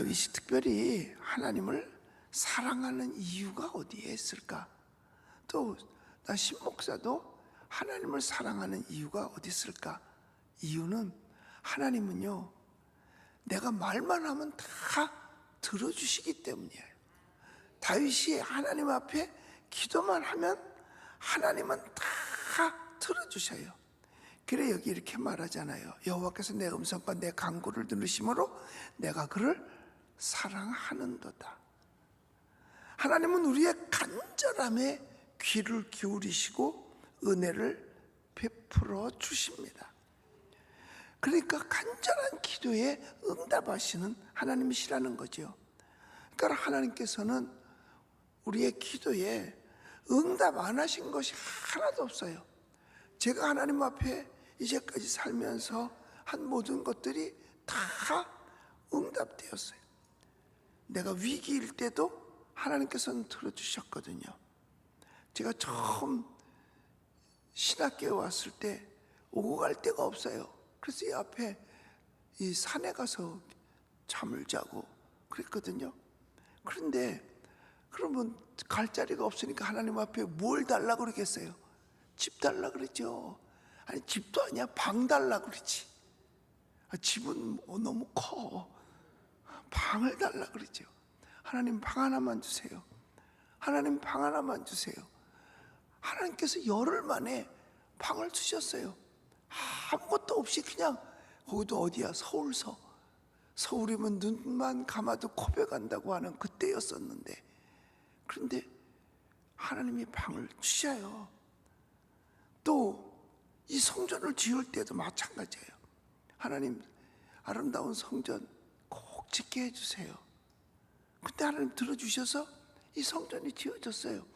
다윗이 특별히 하나님을 사랑하는 이유가 어디에 있을까? 또 나 신목사도 하나님을 사랑하는 이유가 어디 있을까? 이유는 하나님은요, 내가 말만 하면 다 들어주시기 때문이에요. 다윗이 하나님 앞에 기도만 하면 하나님은 다 들어주셔요. 그래 여기 이렇게 말하잖아요. 여호와께서 내 음성과 내 간구를 들으심으로 내가 그를 사랑하는도다. 하나님은 우리의 간절함에 귀를 기울이시고 은혜를 베풀어 주십니다. 그러니까 간절한 기도에 응답하시는 하나님이시라는 거죠. 그러니까 하나님께서는 우리의 기도에 응답 안 하신 것이 하나도 없어요. 제가 하나님 앞에 이제까지 살면서 한 모든 것들이 다 응답되었어요. 내가 위기일 때도 하나님께서는 들어주셨거든요. 제가 처음 신학교에 왔을 때 오고 갈 데가 없어요. 그래서 이 앞에 이 산에 가서 잠을 자고 그랬거든요. 그런데 그러면 갈 자리가 없으니까 하나님 앞에 뭘 달라 그러겠어요? 집 달라 그랬죠. 아니 집도 아니야 방 달라 그러지. 아, 집은 뭐 너무 커. 방을 달라 그러죠. 하나님 방 하나만 주세요. 하나님 방 하나만 주세요. 하나님께서 열흘 만에 방을 주셨어요. 아무것도 없이 그냥 거기도 어디야 서울서 서울이면 눈만 감아도 고백한다고 하는 그때였었는데 그런데 하나님이 방을 주셔요. 또 이 성전을 지을 때도 마찬가지예요. 하나님 아름다운 성전 꼭 짓게 해주세요. 그때 하나님 들어주셔서 이 성전이 지어졌어요.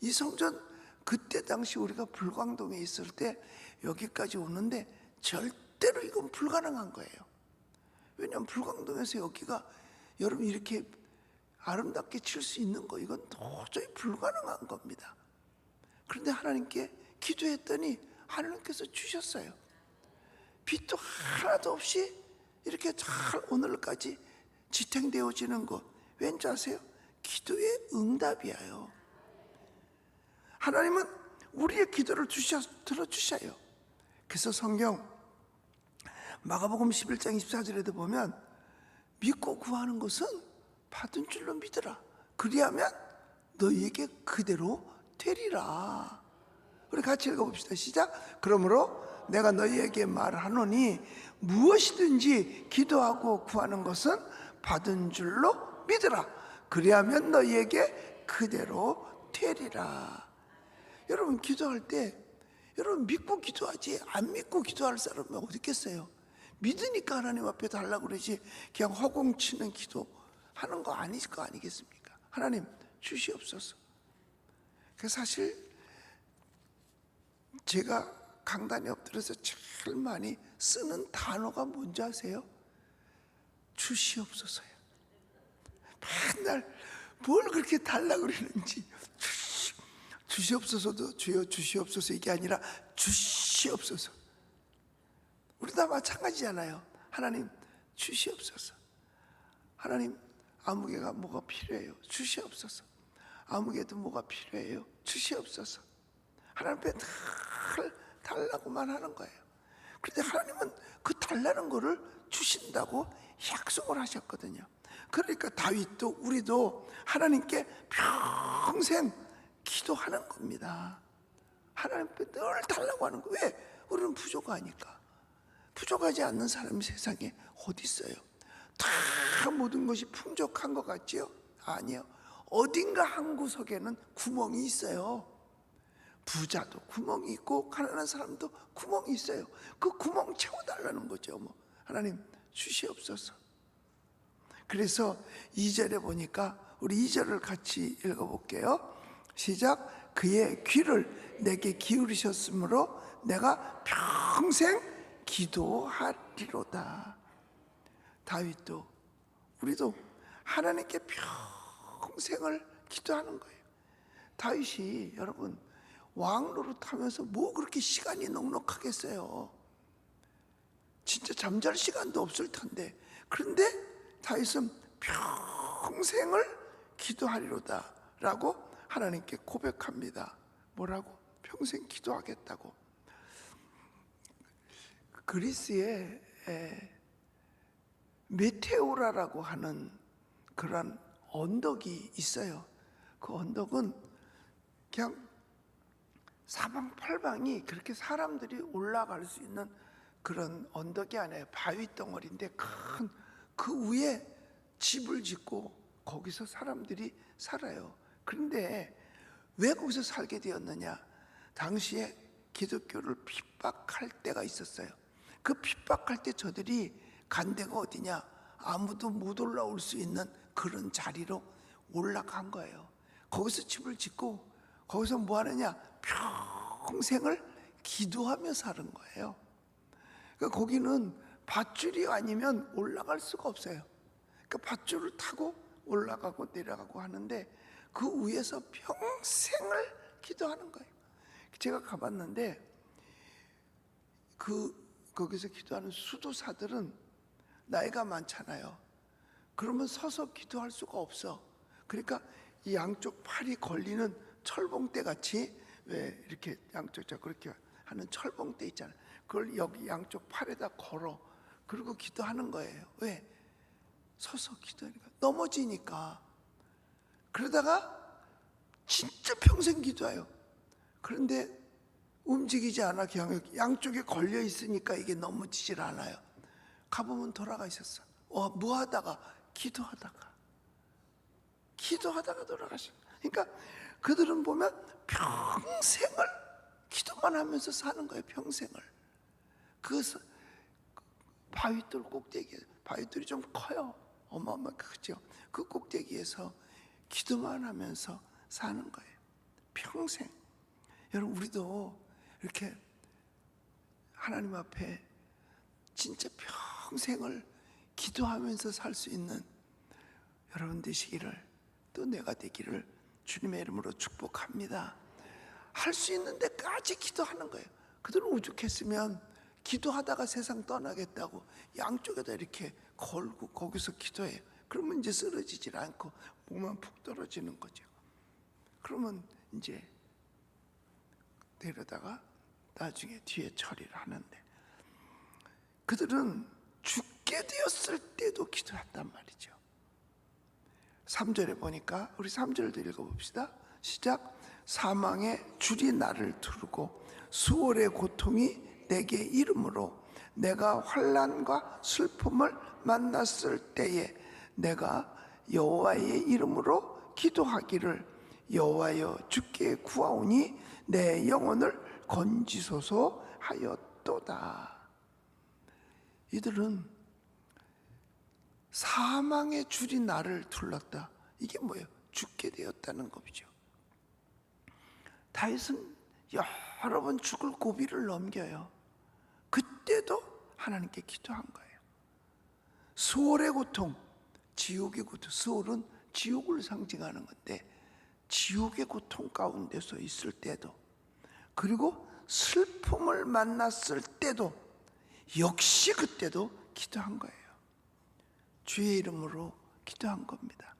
이 성전 그때 당시 우리가 불광동에 있을 때 여기까지 오는데 절대로 이건 불가능한 거예요. 왜냐하면 불광동에서 여기가 여러분 이렇게 아름답게 칠 수 있는 거 이건 도저히 불가능한 겁니다. 그런데 하나님께 기도했더니 하나님께서 주셨어요. 빛도 하나도 없이 이렇게 잘 오늘까지 지탱되어지는 것 왠지 아세요? 기도의 응답이에요. 하나님은 우리의 기도를 주셔, 들어주셔요. 그래서 성경 마가복음 11장 24절에도 보면 믿고 구하는 것은 받은 줄로 믿으라. 그리하면 너희에게 그대로 되리라. 우리 같이 읽어봅시다. 시작. 그러므로 내가 너희에게 말하노니 무엇이든지 기도하고 구하는 것은 받은 줄로 믿으라. 그리하면 너희에게 그대로 되리라. 여러분 기도할 때 여러분 믿고 기도하지 안 믿고 기도할 사람은 어디 있겠어요? 믿으니까 하나님 앞에 달라고 그러지 그냥 허공치는 기도 하는 거 아니실 거 아니겠습니까? 하나님 주시옵소서. 그 사실 제가 강단에 엎드려서 제일 많이 쓰는 단어가 뭔지 아세요? 주시옵소서요. 맨날 뭘 그렇게 달라 그러는지 주시, 주시옵소서도 주여 주시옵소서 이게 아니라 주시옵소서. 우리 다 마찬가지잖아요. 하나님 주시옵소서. 하나님 아무개가 뭐가 필요해요. 주시옵소서. 아무개도 뭐가 필요해요. 주시옵소서. 하나님 앞에 늘 달라고만 하는 거예요. 그런데 하나님은 그 달라는 거를 주신다고 약속을 하셨거든요. 그러니까 다윗도 우리도 하나님께 평생 기도하는 겁니다. 하나님 앞에 늘 달라고 하는 거. 왜? 우리는 부족하니까. 부족하지 않는 사람이 세상에 어디 있어요? 다 모든 것이 풍족한 것 같지요? 아니요. 어딘가 한 구석에는 구멍이 있어요. 부자도 구멍이 있고 가난한 사람도 구멍이 있어요. 그 구멍 채워달라는 거죠. 뭐 하나님 주시옵소서. 그래서 2절에 보니까 우리 2절을 같이 읽어볼게요. 시작. 그의 귀를 내게 기울이셨으므로 내가 평생 기도하리로다. 다윗도 우리도 하나님께 평생을 기도하는 거예요. 다윗이 여러분 왕 노릇하면서 뭐 그렇게 시간이 넉넉하겠어요. 진짜 잠잘 시간도 없을 텐데 그런데 다윗은 평생을 기도하리로다라고 하나님께 고백합니다. 뭐라고? 평생 기도하겠다고. 그리스에 에, 메테오라라고 하는 그런 언덕이 있어요. 그 언덕은 그냥 사방팔방이 그렇게 사람들이 올라갈 수 있는 그런 언덕이 아니에요. 바위 덩어리인데 큰 그 위에 집을 짓고 거기서 사람들이 살아요. 그런데 왜 거기서 살게 되었느냐? 당시에 기독교를 핍박할 때가 있었어요. 그 핍박할 때 저들이 간 데가 어디냐? 아무도 못 올라올 수 있는 그런 자리로 올라간 거예요. 거기서 집을 짓고 거기서 뭐 하느냐? 평생을 기도하며 사는 거예요. 그러니까 거기는 밧줄이 아니면 올라갈 수가 없어요. 그러니까 밧줄을 타고 올라가고 내려가고 하는데 그 위에서 평생을 기도하는 거예요. 제가 가봤는데 그 거기서 기도하는 수도사들은 나이가 많잖아요. 그러면 서서 기도할 수가 없어. 그러니까 이 양쪽 팔이 걸리는 철봉대 같이 왜 이렇게 양쪽 자 그렇게 하는 철봉대 있잖아요. 그걸 여기 양쪽 팔에다 걸어. 그리고 기도하는 거예요. 왜? 서서 기도하니까 넘어지니까. 그러다가 진짜 평생 기도해요. 그런데 움직이지 않아 그냥 양쪽에 걸려 있으니까 이게 넘어지질 않아요. 가보면 돌아가 있었어. 어, 뭐 하다가 기도하다가 기도하다가 돌아가셨어. 그러니까 그들은 보면 평생을 기도만 하면서 사는 거예요. 평생을. 그 서- 바위돌 꼭대기에 바위돌이 좀 커요. 어마어마하게 크죠. 그 꼭대기에서 기도만 하면서 사는 거예요. 평생. 여러분 우리도 이렇게 하나님 앞에 진짜 평생을 기도하면서 살 수 있는 여러분 되시기를 또 내가 되기를 주님의 이름으로 축복합니다. 할 수 있는 데까지 기도하는 거예요. 그들은 오죽했으면 기도하다가 세상 떠나겠다고 양쪽에다 이렇게 걸고 거기서 기도해요. 그러면 이제 쓰러지질 않고 목만 푹 떨어지는 거죠. 그러면 이제 데려다가 나중에 뒤에 처리를 하는데 그들은 죽게 되었을 때도 기도했단 말이죠. 3절에 보니까 우리 3절도 읽어봅시다. 시작. 사망의 줄이 나를 두르고 수월의 고통이 내게 이름으로 내가 환란과 슬픔을 만났을 때에 내가 여호와의 이름으로 기도하기를 여호와여 주께 구하오니 내 영혼을 건지소서 하였도다. 이들은 사망의 줄이 나를 둘렀다. 이게 뭐예요? 죽게 되었다는 것이죠. 다윗은 여러 번 죽을 고비를 넘겨요. 그때도 하나님께 기도한 거예요. 수월의 고통, 지옥의 고통. 수월은 지옥을 상징하는 건데 지옥의 고통 가운데서 있을 때도 그리고 슬픔을 만났을 때도 역시 그때도 기도한 거예요. 주의 이름으로 기도한 겁니다.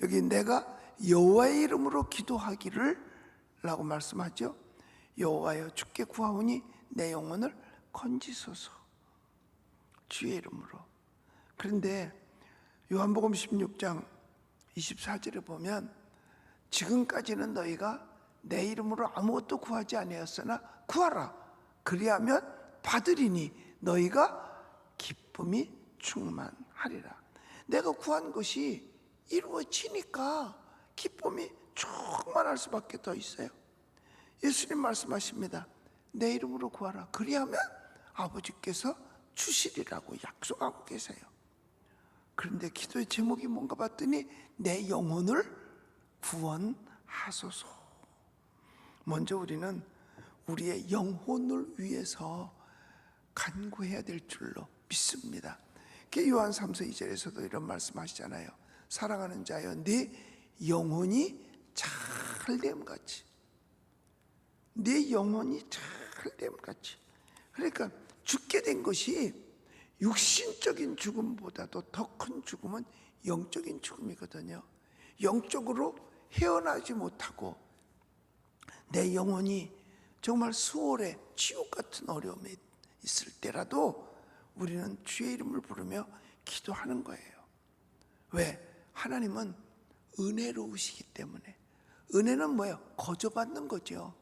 여기 내가 여호와의 이름으로 기도하기를 라고 말씀하죠. 여호와여 주께 구하오니 내 영혼을 건지소서. 주의 이름으로. 그런데 요한복음 16장 24절에 보면 지금까지는 너희가 내 이름으로 아무것도 구하지 아니었으나 구하라. 그리하면 받으리니 너희가 기쁨이 충만하리라. 내가 구한 것이 이루어지니까 기쁨이 충만할 수밖에 더 있어요. 예수님 말씀하십니다. 내 이름으로 구하라. 그리하면 아버지께서 주시리라고 약속하고 계세요. 그런데 기도의 제목이 뭔가 봤더니 내 영혼을 구원하소서. 먼저 우리는 우리의 영혼을 위해서 간구해야 될 줄로 믿습니다. 그 요한 3서 2절에서도 이런 말씀하시잖아요. 사랑하는 자여 네 영혼이 잘됨 같이 네 영혼이 잘됨 같이 그러니까 죽게 된 것이 육신적인 죽음보다도 더 큰 죽음은 영적인 죽음이거든요. 영적으로 헤어나지 못하고 내 영혼이 정말 수월의 지옥 같은 어려움에 있을 때라도 우리는 주의 이름을 부르며 기도하는 거예요. 왜? 하나님은 은혜로우시기 때문에. 은혜는 뭐예요? 거저받는 거죠.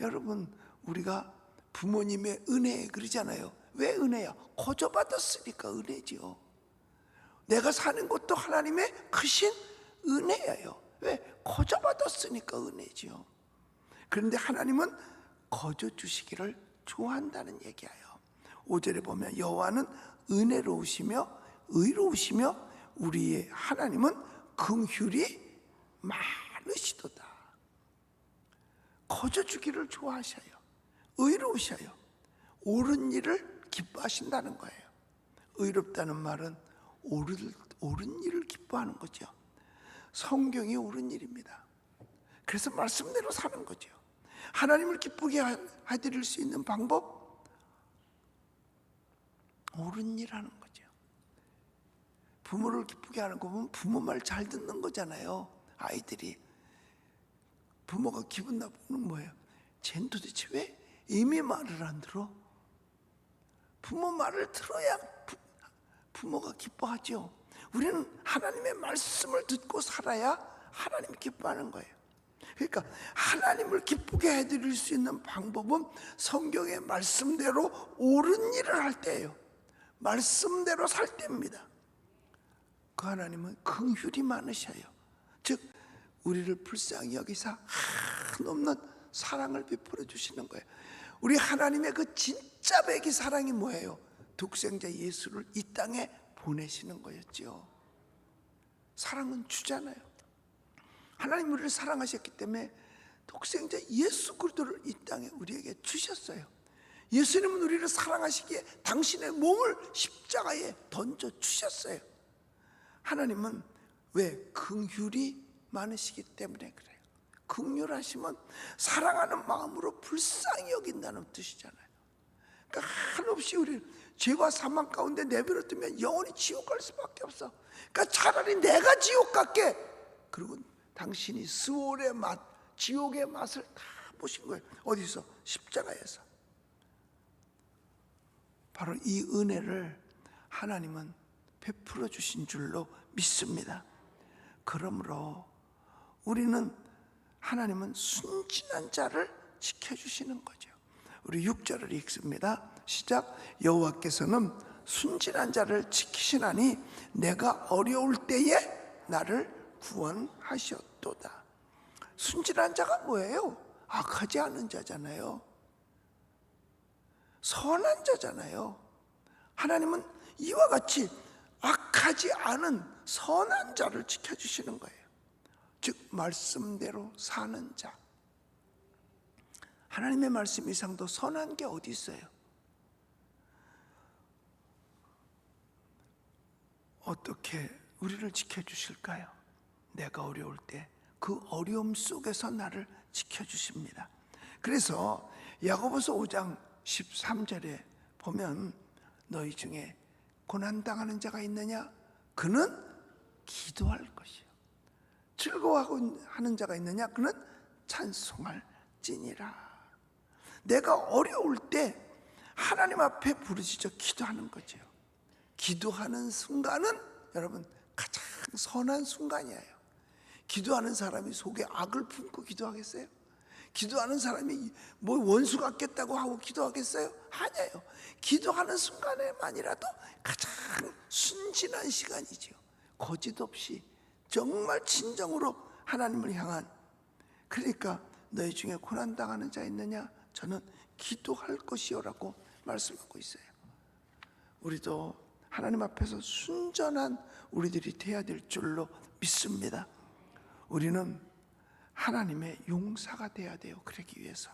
여러분, 우리가 부모님의 은혜 그러잖아요. 왜 은혜야? 거저받았으니까 은혜지요. 내가 사는 것도 하나님의 크신 은혜예요. 왜? 거저받았으니까 은혜지요. 그런데 하나님은 거저 주시기를 좋아한다는 얘기예요. 5절에 보면 여호와는 은혜로우시며 의로우시며 우리의 하나님은 긍휼이 많으시도다. 거저 주기를 좋아하셔요. 의로우셔요. 옳은 일을 기뻐하신다는 거예요. 의롭다는 말은 옳은, 옳은 일을 기뻐하는 거죠. 성경이 옳은 일입니다. 그래서 말씀대로 사는 거죠. 하나님을 기쁘게 하- 해드릴 수 있는 방법? 옳은 일 하는 거죠. 부모를 기쁘게 하는 거 보면 부모 말 잘 듣는 거잖아요. 아이들이. 부모가 기분 나쁘는 뭐예요? 쟨 도대체 왜 이미 말을 안 들어? 부모 말을 들어야 부, 부모가 기뻐하죠. 우리는 하나님의 말씀을 듣고 살아야 하나님 기뻐하는 거예요. 그러니까 하나님을 기쁘게 해드릴 수 있는 방법은 성경의 말씀대로 옳은 일을 할 때예요. 말씀대로 살 때입니다. 그 하나님은 긍휼이 많으셔요. 즉 우리를 불쌍히 여기사 한없는 사랑을 베풀어 주시는 거예요. 우리 하나님의 그 진짜 백이 사랑이 뭐예요? 독생자 예수를 이 땅에 보내시는 거였죠. 사랑은 주잖아요. 하나님 우리를 사랑하셨기 때문에 독생자 예수 그리스도를 이 땅에 우리에게 주셨어요. 예수님은 우리를 사랑하시기에 당신의 몸을 십자가에 던져 주셨어요. 하나님은 왜 긍휼이 많으시기 때문에 그래요. 긍휼하시면 사랑하는 마음으로 불쌍히 여긴다는 뜻이잖아요. 그러니까 한없이 우리 죄와 사망 가운데 내버려 두면 영원히 지옥 갈 수밖에 없어. 그러니까 차라리 내가 지옥 갈게. 그리고 당신이 스월의 맛, 지옥의 맛을 다 보신 거예요. 어디서? 십자가에서. 바로 이 은혜를 하나님은 베풀어 주신 줄로 믿습니다. 그러므로 우리는 하나님은 순진한 자를 지켜주시는 거죠. 우리 6절을 읽습니다. 시작. 여호와께서는 순진한 자를 지키시나니 내가 어려울 때에 나를 구원하셨도다. 순진한 자가 뭐예요? 악하지 않은 자잖아요. 선한 자잖아요. 하나님은 이와 같이 악하지 않은 선한 자를 지켜주시는 거예요. 즉, 말씀대로 사는 자. 하나님의 말씀 이상도 선한 게 어디 있어요? 어떻게 우리를 지켜 주실까요? 내가 어려울 때 그 어려움 속에서 나를 지켜 주십니다. 그래서 야고보서 5장 13절에 보면 너희 중에 고난 당하는 자가 있느냐? 그는 기도할 것이요. 즐거워하고 하는 자가 있느냐? 그는 찬송할 찐이라. 내가 어려울 때 하나님 앞에 부르짖어 기도하는 거죠. 기도하는 순간은 여러분 가장 선한 순간이에요. 기도하는 사람이 속에 악을 품고 기도하겠어요? 기도하는 사람이 뭐 원수 같겠다고 하고 기도하겠어요? 아니에요. 기도하는 순간에만이라도 가장 순진한 시간이죠. 거짓 없이 정말 진정으로 하나님을 향한 그러니까 너희 중에 고난 당하는 자 있느냐? 저는 기도할 것이요라고 말씀하고 있어요. 우리도 하나님 앞에서 순전한 우리들이 돼야 될 줄로 믿습니다. 우리는 하나님의 용사가 돼야 돼요. 그러기 위해서.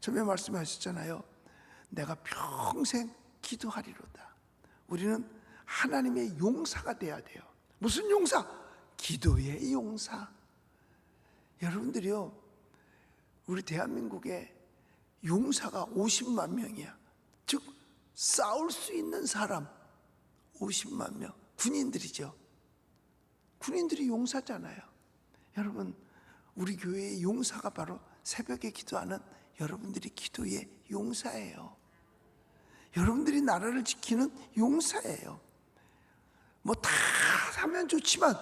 처음에 말씀하셨잖아요. 내가 평생 기도하리로다. 우리는 하나님의 용사가 돼야 돼요. 무슨 용사? 기도의 용사. 여러분들이요. 우리 대한민국에 용사가 50만 명이야. 즉 싸울 수 있는 사람 50만 명. 군인들이죠. 군인들이 용사잖아요. 여러분, 우리 교회의 용사가 바로 새벽에 기도하는 여러분들이 기도의 용사예요. 여러분들이 나라를 지키는 용사예요. 뭐 다 하면 좋지만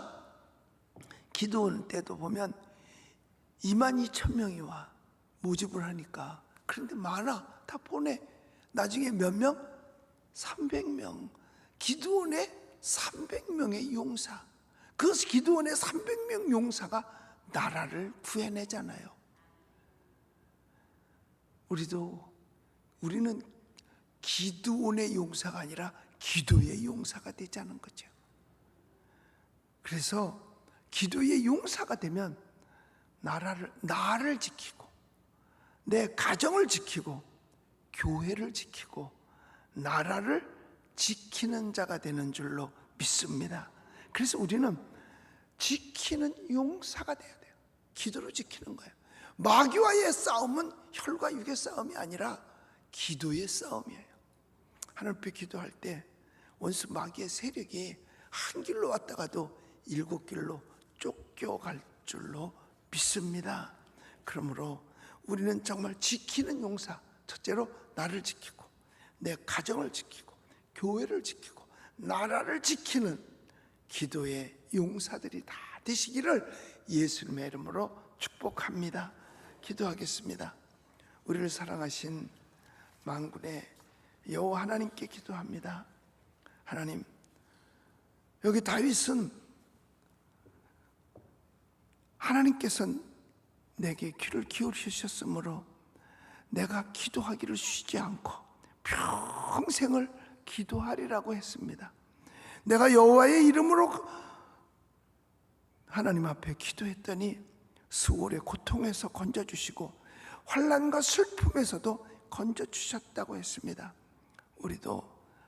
기도원 때도 보면 2만 2천 명이 와 모집을 하니까. 그런데 많아. 다 보내. 나중에 몇 명? 300명. 기도원에 300명의 용사. 그 기도원의 300명 용사가 나라를 구해내잖아요. 우리도 우리는 기도원의 용사가 아니라 기도의 용사가 되자는 거죠. 그래서 기도의 용사가 되면 나라를 나를 지키고 내 가정을 지키고 교회를 지키고 나라를 지키는 자가 되는 줄로 믿습니다. 그래서 우리는 지키는 용사가 돼야 돼요. 기도로 지키는 거예요. 마귀와의 싸움은 혈과 육의 싸움이 아니라 기도의 싸움이에요. 앞에 기도할 때 원수 마귀의 세력이 한 길로 왔다가도 일곱 길로 쫓겨갈 줄로 믿습니다. 그러므로 우리는 정말 지키는 용사, 첫째로 나를 지키고 내 가정을 지키고 교회를 지키고 나라를 지키는 기도의 용사들이 다 되시기를 예수님의 이름으로 축복합니다. 기도하겠습니다. 우리를 사랑하신 만군의 여호와 하나님께 기도합니다. 하나님, 여기 다윗은 하나님께서는 내게 귀를 기울이셨으므로 내가 기도하기를 쉬지 않고 평생을 기도하리라고 했습니다. 내가 여호와의 이름으로 하나님 앞에 기도했더니 수월의 고통에서 건져 주시고 환란과 슬픔에서도 건져 주셨다고 했습니다. 우리도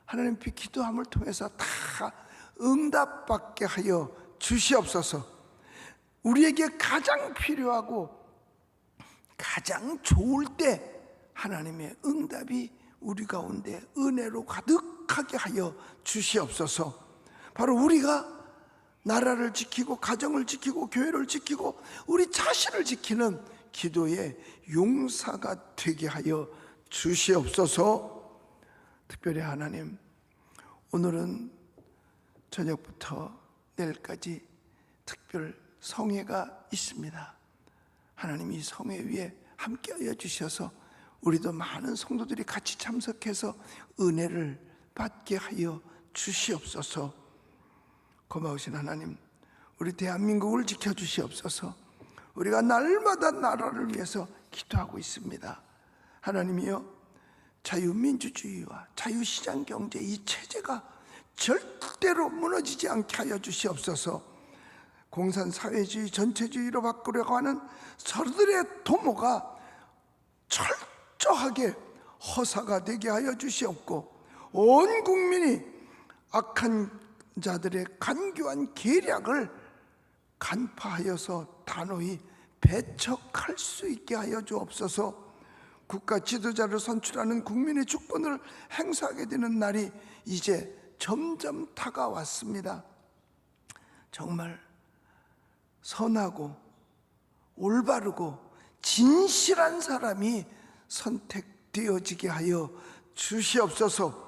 하나님 앞에 기도함을 통해서 다 응답받게 하여 주시옵소서. 우리에게 가장 필요하고 가장 좋을 때 하나님의 응답이 우리 가운데 은혜로 가득하게 하여 주시옵소서. 바로 우리가 나라를 지키고 가정을 지키고 교회를 지키고 우리 자신을 지키는 기도의 용사가 되게 하여 주시옵소서. 특별히 하나님 오늘은 저녁부터 내일까지 특별 성회가 있습니다. 하나님 이 성회 위에 함께하여 주셔서 우리도 많은 성도들이 같이 참석해서 은혜를 받게 하여 주시옵소서. 고마우신 하나님, 우리 대한민국을 지켜 주시옵소서. 우리가 날마다 나라를 위해서 기도하고 있습니다. 하나님이여 자유민주주의와 자유시장 경제 이 체제가 절대로 무너지지 않게 하여 주시옵소서. 공산 사회주의 전체주의로 바꾸려고 하는 서로들의 도모가 철저하게 허사가 되게 하여 주시옵고 온 국민이 악한 자들의 간교한 계략을 간파하여서 단호히 배척할 수 있게 하여 주옵소서. 국가 지도자를 선출하는 국민의 주권을 행사하게 되는 날이 이제 점점 다가왔습니다. 정말 선하고 올바르고 진실한 사람이 선택되어지게 하여 주시옵소서.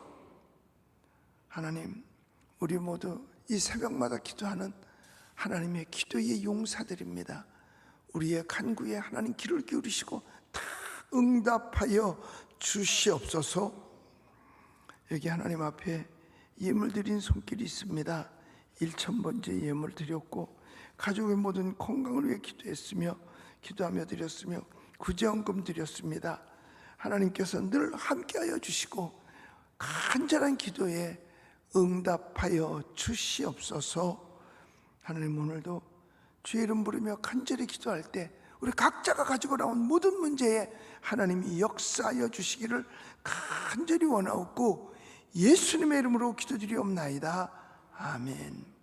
하나님, 우리 모두 이 새벽마다 기도하는 하나님의 기도의 용사들입니다. 우리의 간구에 하나님 귀를 기울이시고 다 응답하여 주시옵소서. 여기 하나님 앞에 예물 드린 손길이 있습니다. 1천 번째 예물 드렸고 가족의 모든 건강을 위해 기도했으며 기도하며 드렸으며 구제원금 드렸습니다. 하나님께서 늘 함께하여 주시고 간절한 기도에 응답하여 주시옵소서. 하나님 오늘도 주의 이름 부르며 간절히 기도할 때 우리 각자가 가지고 나온 모든 문제에 하나님이 역사하여 주시기를 간절히 원하옵고 예수님의 이름으로 기도드리옵나이다. 아멘.